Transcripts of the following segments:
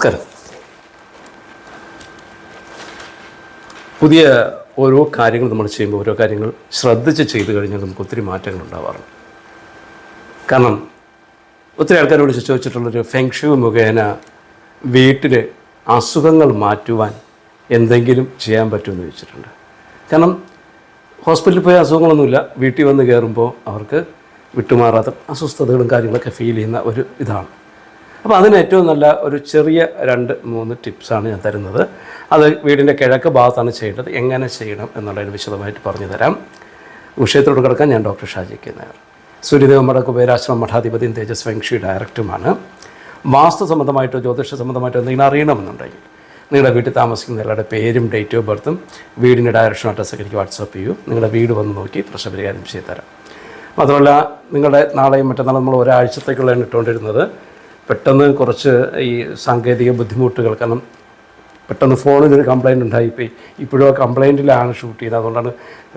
നമസ്കാരം. പുതിയ ഓരോ കാര്യങ്ങൾ നമ്മൾ ചെയ്യുമ്പോൾ ഓരോ കാര്യങ്ങൾ ശ്രദ്ധിച്ച് ചെയ്തു കഴിഞ്ഞാൽ നമുക്ക് ഒത്തിരി മാറ്റങ്ങൾ ഉണ്ടാവാറുണ്ട്. കാരണം ഒത്തിരി ആൾക്കാരോട് ചോദിച്ചിട്ടുള്ളൊരു ഫെങ്ഷു മുഖേന വീട്ടിൽ അസുഖങ്ങൾ മാറ്റുവാൻ എന്തെങ്കിലും ചെയ്യാൻ പറ്റുമെന്ന് ചോദിച്ചിട്ടുണ്ട്. കാരണം ഹോസ്പിറ്റലിൽ പോയ അസുഖങ്ങളൊന്നുമില്ല. വീട്ടിൽ വന്ന് കയറുമ്പോൾ അവർക്ക് വിട്ടുമാറാത്ത അസ്വസ്ഥതകളും കാര്യങ്ങളൊക്കെ ഫീൽ ചെയ്യുന്ന ഒരു ഇതാണ്. അപ്പോൾ അതിന് ഏറ്റവും നല്ല ഒരു ചെറിയ രണ്ട് മൂന്ന് ടിപ്സാണ് ഞാൻ തരുന്നത്. അത് വീടിന്റെ കിഴക്ക് ഭാഗത്താണ് ചെയ്യേണ്ടത്. എങ്ങനെ ചെയ്യണം എന്നുള്ളതിന് വിശദമായിട്ട് പറഞ്ഞു തരാം. വിഷയത്തോട് കിടക്കാൻ ഞാൻ ഡോക്ടർ ഷാജി കെ നായർ. സൂര്യദേവമട കുബേരാശ്രമ മഠാധിപതിയും തേജസ് വെങ്ഷി ഡയറക്ടറുമാണ് വാസ്തു സംബന്ധമായിട്ടോ ജ്യോതിഷ സംബന്ധമായിട്ടോ എന്തെങ്കിലും അറിയണമെന്നുണ്ടെങ്കിൽ നിങ്ങളുടെ വീട്ടിൽ താമസിക്കുന്ന എല്ലാവരുടെ പേരും ഡേറ്റ് ഓഫ് ബർത്തും വീടിന്റെ ഡയറക്ഷൻ അഡ്രസ്സൊക്കെ എനിക്ക് വാട്സപ്പ് ചെയ്യൂ. നിങ്ങളുടെ വീട് വന്ന് നോക്കി പ്രശ്ന പരിഹാരം ചെയ്തു തരാം. മാത്രമല്ല നിങ്ങളുടെ നാളെയും മറ്റന്നാളും നമ്മൾ ഒരാഴ്ചത്തേക്കുള്ളതാണ് ഇട്ടുകൊണ്ടിരുന്നത്. പെട്ടെന്ന് കുറച്ച് ഈ സാങ്കേതിക ബുദ്ധിമുട്ടുകൾ കാരണം പെട്ടെന്ന് ഫോണിൽ ഒരു കംപ്ലയിന്റ് ഉണ്ടായി ഇപ്പോഴും ആ കംപ്ലയിന്റിലാണ് ഷൂട്ട് ചെയ്യുന്നത് അതുകൊണ്ടാണ്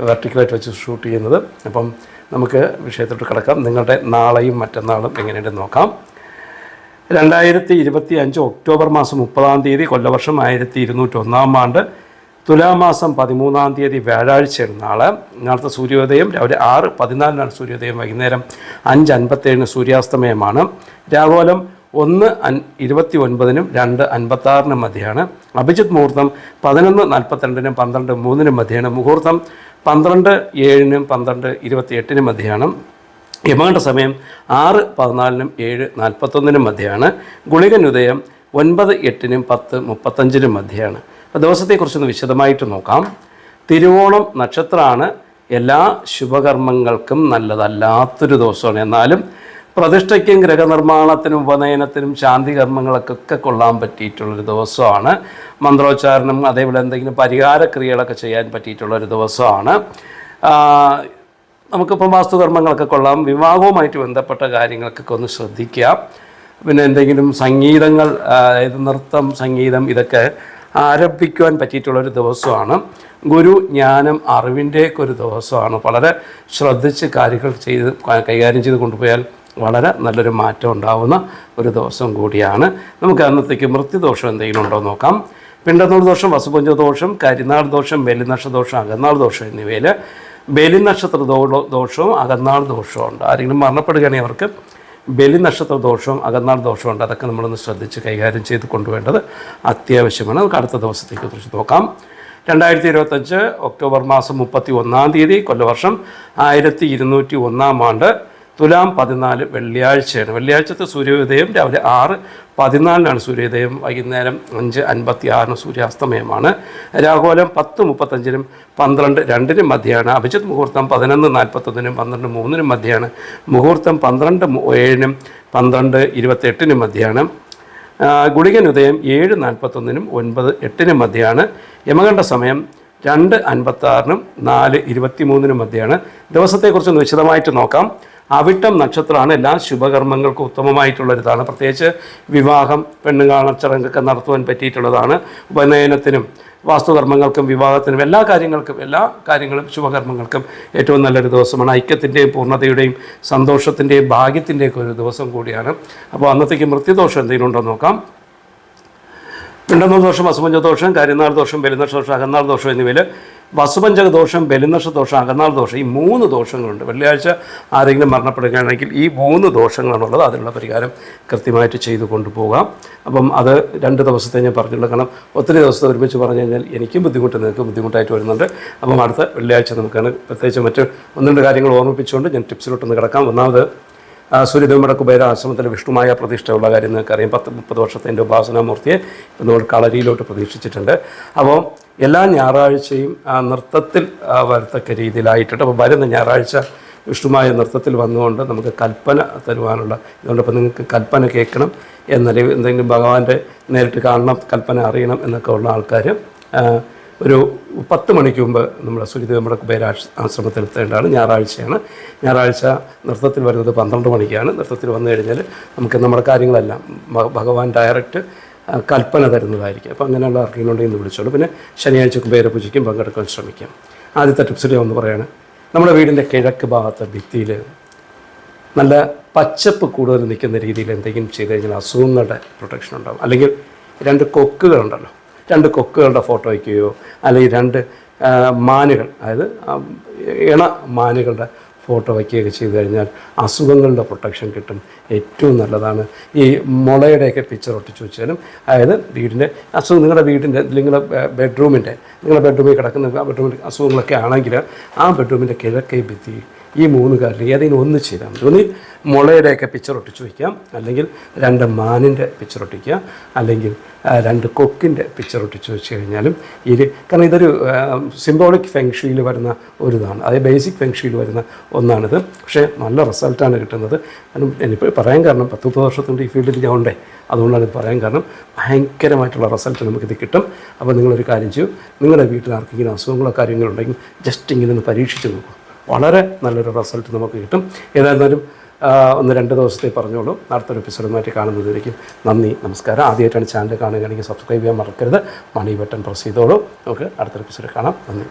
വെർട്ടിക്കലായിട്ട് വെച്ച് ഷൂട്ട് ചെയ്യുന്നത്. അപ്പം നമുക്ക് വിഷയത്തോട്ട് കിടക്കാം. നിങ്ങളുടെ നാളെയും മറ്റന്നാളും എങ്ങനെയുണ്ടെന്ന് നോക്കാം. രണ്ടായിരത്തി ഇരുപത്തി അഞ്ച് ഒക്ടോബർ മാസം മുപ്പതാം തീയതി കൊല്ലവർഷം ആയിരത്തി ഇരുന്നൂറ്റി ഒന്നാം ആണ്ട് തുലാമാസം പതിമൂന്നാം തീയതി വ്യാഴാഴ്ചയാണ് നാളെ. നാളത്തെ സൂര്യോദയം രാവിലെ ആറ് പതിനാലിനാണ് സൂര്യോദയം. വൈകുന്നേരം അഞ്ച് അൻപത്തേഴിന് സൂര്യാസ്തമയമാണ്. രാഘോലം ഒന്ന് ഇരുപത്തി ഒൻപതിനും രണ്ട് അൻപത്താറിനും മധ്യയാണ് അഭിജിത് മുഹൂർത്തം പതിനൊന്ന് നാൽപ്പത്തിരണ്ടിനും പന്ത്രണ്ട് മൂന്നിനും മധ്യയാണ് മുഹൂർത്തം പന്ത്രണ്ട് ഏഴിനും പന്ത്രണ്ട് ഇരുപത്തി എട്ടിനും മധ്യയാണ് യമകണ്ഠ സമയം ആറ് പതിനാലിനും ഏഴ് നാൽപ്പത്തൊന്നിനും മധ്യയാണ് ഗുളികനുദയം ഒൻപത് എട്ടിനും പത്ത് മുപ്പത്തഞ്ചിനും മധ്യയാണ് അപ്പോൾ ദിവസത്തെക്കുറിച്ചൊന്ന് വിശദമായിട്ട് നോക്കാം. തിരുവോണം നക്ഷത്രമാണ് എല്ലാ ശുഭകർമ്മങ്ങൾക്കും നല്ലതല്ലാത്തൊരു ദിവസമാണ്. എന്നാലും പ്രതിഷ്ഠയ്ക്കും ഗ്രഹനിർമ്മാണത്തിനും ഉപനയനത്തിനും ശാന്തി കർമ്മങ്ങൾക്കൊക്കെ കൊള്ളാൻ പറ്റിയിട്ടുള്ളൊരു ദിവസമാണ്. മന്ത്രോച്ചാരണം അതേപോലെ എന്തെങ്കിലും പരിഹാര ക്രിയകളൊക്കെ ചെയ്യാൻ പറ്റിയിട്ടുള്ളൊരു ദിവസമാണ്. നമുക്കിപ്പം വാസ്തുകർമ്മങ്ങളൊക്കെ കൊള്ളാം. വിവാഹവുമായിട്ട് ബന്ധപ്പെട്ട കാര്യങ്ങൾക്കൊക്കെ ഒന്ന് ശ്രദ്ധിക്കാം. പിന്നെ എന്തെങ്കിലും സംഗീതങ്ങൾ അതായത് നൃത്തം സംഗീതം ഇതൊക്കെ ആരംഭിക്കുവാൻ പറ്റിയിട്ടുള്ളൊരു ദിവസമാണ്. ഗുരു ജ്ഞാനം അറിവിന്റെയൊക്കെ ഒരു ദിവസമാണ്. വളരെ ശ്രദ്ധിച്ച് കാര്യങ്ങൾ ചെയ്ത് കൈകാര്യം ചെയ്ത് കൊണ്ടുപോയാൽ വളരെ നല്ലൊരു മാറ്റം ഉണ്ടാവുന്ന ഒരു ദിവസം കൂടിയാണ്. നമുക്ക് അന്നത്തേക്ക് മൃത്യുദോഷം എന്തെങ്കിലും ഉണ്ടോ നോക്കാം. പിണ്ടനൂർ ദോഷം വസുപഞ്ച ദോഷം കരിനാൾ ദോഷം ബലിനക്ഷ ദോഷം അകന്നാൾ ദോഷം എന്നിവയിൽ ബലി നക്ഷത്ര ദോ- ദോഷവും അകന്നാൾ ദോഷവും ഉണ്ട്. ആരെങ്കിലും മരണപ്പെടുകയാണെങ്കിൽ അവർക്ക് ബലി നക്ഷത്ര ദോഷവും അകന്നാൾ ദോഷവും ഉണ്ട്. അതൊക്കെ നമ്മളൊന്ന് ശ്രദ്ധിച്ച് കൈകാര്യം ചെയ്ത് കൊണ്ടുവേണ്ടത് അത്യാവശ്യമാണ്. നമുക്ക് അടുത്ത ദിവസത്തേക്ക് കുറിച്ച് നോക്കാം. രണ്ടായിരത്തി ഇരുപത്തഞ്ച് ഒക്ടോബർ മാസം മുപ്പത്തി ഒന്നാം തീയതി കൊല്ലവർഷം ആയിരത്തി ഇരുന്നൂറ്റി ഒന്നാം ആണ്ട് തുലാം പതിനാല് വെള്ളിയാഴ്ചയാണ്. വെള്ളിയാഴ്ചത്തെ സൂര്യോദയം രാവിലെ ആറ് പതിനാലിനാണ് സൂര്യോദയം വൈകുന്നേരം അഞ്ച് അൻപത്തി ആറിന് സൂര്യാസ്തമയമാണ്. രാഘോലം പത്ത് മുപ്പത്തഞ്ചിനും പന്ത്രണ്ട് രണ്ടിനും മധ്യയാണ്. അഭിജിത് മുഹൂർത്തം പതിനൊന്ന് നാൽപ്പത്തൊന്നിനും പന്ത്രണ്ട് മൂന്നിനും മധ്യയാണ്. മുഹൂർത്തം പന്ത്രണ്ട് ഏഴിനും പന്ത്രണ്ട് ഇരുപത്തെട്ടിനും മധ്യയാണ്. ഗുളികൻ ഉദയം ഏഴ് നാൽപ്പത്തൊന്നിനും ഒൻപത് എട്ടിനും മധ്യയാണ്. യമകണ്ഠ സമയം രണ്ട് അൻപത്താറിനും നാല് ഇരുപത്തി മൂന്നിനും മധ്യയാണ്. ദിവസത്തെക്കുറിച്ചൊന്ന് വിശദമായിട്ട് നോക്കാം. അവിട്ടം നക്ഷത്രമാണ് എല്ലാ ശുഭകർമ്മങ്ങൾക്കും ഉത്തമമായിട്ടുള്ളൊരിതാണ്. പ്രത്യേകിച്ച് വിവാഹം പെണ്ണുകാണ ചടങ്ങൊക്കെ നടത്തുവാൻ പറ്റിയിട്ടുള്ളതാണ് ഉപനയനത്തിനും വാസ്തുകർമ്മങ്ങൾക്കും വിവാഹത്തിനും എല്ലാ കാര്യങ്ങൾക്കും എല്ലാ കാര്യങ്ങളും ശുഭകർമ്മങ്ങൾക്കും ഏറ്റവും നല്ലൊരു ദിവസമാണ്. ഐക്യത്തിന്റെയും പൂർണതയുടെയും സന്തോഷത്തിന്റെയും ഭാഗ്യത്തിന്റെയൊക്കെ ഒരു ദിവസം കൂടിയാണ്. അപ്പോൾ അന്നത്തേക്ക് മൃത്യുദോഷം എന്തെങ്കിലും ഉണ്ടോ നോക്കാം. പിണ്ടന്നൂർ ദോഷം വസുപഞ്ച ദോഷം കരിനാൾ ദോഷം ബലിനക്ഷ ദോഷം അകന്നാൾ ദോഷം എന്നിവയിൽ വസുപഞ്ചക ദോഷം ബലിനക്ഷ ദോഷം അകന്നാൾ ദോഷം ഈ മൂന്ന് ദോഷങ്ങളുണ്ട്. വെള്ളിയാഴ്ച ആരെങ്കിലും മരണപ്പെടുകയാണെങ്കിൽ ഈ മൂന്ന് ദോഷങ്ങളാണുള്ളത്. അതിനുള്ള പരിഹാരം കൃത്യമായിട്ട് ചെയ്തു കൊണ്ടുപോകാം. അപ്പം അത് രണ്ട് ദിവസത്തെ ഞാൻ പറഞ്ഞിട്ടുള്ള കാരണം ഒത്തിരി ദിവസത്തെ ഒരുമിച്ച് പറഞ്ഞു കഴിഞ്ഞാൽ എനിക്കും ബുദ്ധിമുട്ട് നിങ്ങൾക്ക് ബുദ്ധിമുട്ടായിട്ട് വരുന്നുണ്ട്. അപ്പം അടുത്ത വെള്ളിയാഴ്ച നമുക്കാണ് പ്രത്യേകിച്ച് മറ്റ് ഒന്ന് രണ്ട് കാര്യങ്ങൾ ഓർമ്മിപ്പിച്ചുകൊണ്ട് ഞാൻ ടിപ്സിലോട്ടൊന്ന് കിടക്കാം. ഒന്നാമത് സൂര്യദേവമട കുബേര ആശ്രമത്തിൽ വിഷ്ണുമായ പ്രതിഷ്ഠയുള്ള കാര്യം നിങ്ങൾക്ക് അറിയാം. പത്ത് മുപ്പത് വർഷത്തെ എന്റെ ഉപാസനാമൂർത്തിയെ നമ്മൾ കളരിയിലോട്ട് പ്രതീക്ഷിച്ചിട്ടുണ്ട്. അപ്പോൾ എല്ലാ ഞായറാഴ്ചയും നൃത്തത്തിൽ വരത്തക്ക രീതിയിലായിട്ടുണ്ട്. അപ്പോൾ വരുന്ന ഞായറാഴ്ച വിഷ്ണുമായ നൃത്തത്തിൽ വന്നുകൊണ്ട് നമുക്ക് കൽപ്പന തരുവാനുള്ള ഇതുകൊണ്ട് അപ്പോൾ നിങ്ങൾക്ക് കൽപ്പന കേൾക്കണം എന്നല്ലെങ്കിൽ എന്തെങ്കിലും ഭഗവാന്റെ നേരിട്ട് കാണണം കൽപ്പന അറിയണം എന്നൊക്കെ ഉള്ള ആൾക്കാർ ഒരു പത്ത് മണിക്ക് മുമ്പ് നമ്മുടെ സൂര്യദേവനമ്മുടെ കുബേര ആശ്രമത്തിൽ എത്തേണ്ടതാണ് ഞായറാഴ്ചയാണ്. ഞായറാഴ്ച നൃത്തത്തിൽ വരുന്നത് പന്ത്രണ്ട് മണിക്കാണ്. നൃത്തത്തിൽ വന്നു കഴിഞ്ഞാൽ നമുക്ക് നമ്മുടെ കാര്യങ്ങളെല്ലാം ഭഗവാൻ ഡയറക്റ്റ് കൽപ്പന തരുന്നതായിരിക്കും. അപ്പോൾ അങ്ങനെയുള്ള ആർക്കെങ്കിലും ഉണ്ടെങ്കിൽ ഇന്ന് വിളിച്ചോളൂ. പിന്നെ ശനിയാഴ്ച കുബേര പൂജയ്ക്കും പങ്കെടുക്കാൻ ശ്രമിക്കാം. ആദ്യത്തെ ടിപ്സിൽ ഒന്ന് പറയാണ്. നമ്മുടെ വീടിന്റെ കിഴക്ക് ഭാഗത്തെ ഭിത്തിയിൽ നല്ല പച്ചപ്പ് കൂടുതൽ നിൽക്കുന്ന രീതിയിൽ എന്തെങ്കിലും ചെയ്ത് കഴിഞ്ഞാൽ അസുഖങ്ങളുടെ പ്രൊട്ടക്ഷൻ ഉണ്ടാകും അല്ലെങ്കിൽ രണ്ട് കൊക്കുകളുണ്ടല്ലോ. രണ്ട് കൊക്കുകളുടെ ഫോട്ടോ വയ്ക്കുകയോ അല്ലെങ്കിൽ രണ്ട് മാനുകൾ അതായത് ഇണ മാനുകളുടെ ഫോട്ടോ വയ്ക്കുകയൊക്കെ ചെയ്തു കഴിഞ്ഞാൽ അസുഖങ്ങളുടെ പ്രൊട്ടക്ഷൻ കിട്ടും. ഏറ്റവും നല്ലതാണ്. ഈ മുളയുടെയൊക്കെ പിക്ചർ ഒട്ടിച്ച് വെച്ചാലും അതായത് വീടിന്റെ അസുഖം നിങ്ങളുടെ വീടിന്റെ നിങ്ങളുടെ ബെഡ്റൂമിന്റെ നിങ്ങളുടെ ബെഡ്റൂമിൽ കിടക്കുന്ന ആ ബെഡ്റൂമിൽ അസുഖങ്ങളൊക്കെ ആണെങ്കിൽ ആ ബെഡ്റൂമിന്റെ കിഴക്കേ ഭിത്തി ഈ മൂന്ന് കാര്യം ഏതെങ്കിലും ഒന്ന് ചെയ്താൽ മതി. ഒന്നിൽ മുളയുടെയൊക്കെ പിക്ചർ ഒട്ടിച്ച് വയ്ക്കാം അല്ലെങ്കിൽ രണ്ട് മാനിന്റെ പിക്ചർ ഒട്ടിക്കുക. അല്ലെങ്കിൽ രണ്ട് കൊക്കിന്റെ പിക്ചർ ഒട്ടിച്ച് വെച്ച് കഴിഞ്ഞാലും ഇത് കാരണം ഇതൊരു സിംബോളിക് ഫെങ്ഷുയിൽ വരുന്ന ഒരു ഇതാണ്. അതായത് ബേസിക് ഫെങ്ഷുയിൽ വരുന്ന ഒന്നാണിത്. പക്ഷേ നല്ല റിസൾട്ടാണ് കിട്ടുന്നത്. എനിക്ക് പറയാൻ കാരണം പത്ത് മുപ്പത് വർഷത്തിന്റെ ഈ ഫീൽഡിൽ ഞാൻ ഉണ്ടേ. അതുകൊണ്ടാണ് ഇത് പറയാൻ കാരണം ഭയങ്കരമായിട്ടുള്ള റിസൾട്ട് നമുക്കിത് കിട്ടും. അപ്പോൾ നിങ്ങളൊരു കാര്യം ചെയ്യൂ. നിങ്ങളുടെ വീട്ടിൽ ആർക്കെങ്കിലും അസുഖങ്ങളോ കാര്യങ്ങളോ ഉണ്ടെങ്കിൽ ജസ്റ്റ് ഇങ്ങനെ ഒന്ന് പരീക്ഷിച്ച് നോക്കും. വളരെ നല്ലൊരു റിസൾട്ട് നമുക്ക് കിട്ടും. ഏതായിരുന്നാലും ഒന്ന് രണ്ട് ദിവസത്തെ പറഞ്ഞോളൂ. അടുത്തൊരു എപ്പിസോഡുമായിട്ട് കാണുന്നതായിരിക്കും നന്ദി നമസ്കാരം. ആദ്യമായിട്ടാണ് ചാനൽ കാണുകയാണെങ്കിൽ സബ്സ്ക്രൈബ് ചെയ്യാൻ മറക്കരുത്. മണി ബട്ടൺ പ്രസ് ചെയ്തോളൂ. നമുക്ക് അടുത്തൊരു എപ്പിസോഡ് കാണാം. നന്ദി.